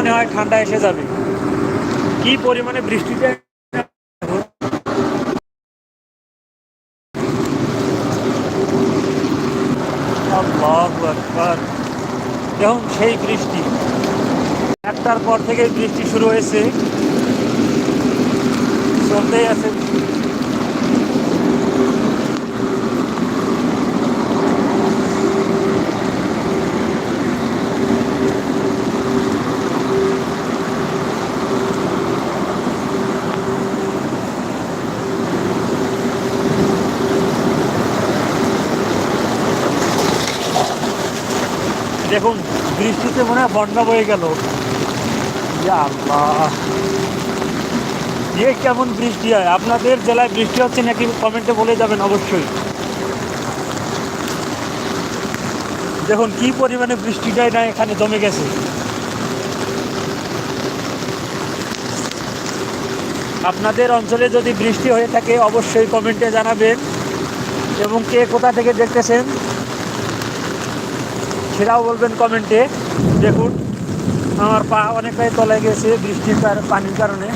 মনে হয় ঠান্ডা এসে যাবে। কি পরিমাণে বৃষ্টিতে দেখুন, সেই বৃষ্টি। একটার পর থেকে বৃষ্টি শুরু হয়েছে। চলতেই আছে। দেখুন, বৃষ্টিতে মনে হয় বন্যা বয়ে গেল। ইয়া কেমন বৃষ্টি হয়? আপনাদের জেলায় বৃষ্টি হচ্ছে নাকি কমেন্টে বলে যাবেন অবশ্যই। দেখুন, কি পরিমাণে বৃষ্টিটাই না এখানে জমে গেছে। আপনাদের অঞ্চলে যদি বৃষ্টি হয়ে থাকে, অবশ্যই কমেন্টে জানাবেন। এবং কে কোথা থেকে দেখতেছেন? সেটাও বলবেন কমেন্টে দেখুন আমার পা অনেকটাই তলায় গেছে বৃষ্টির কার- পানির কারণে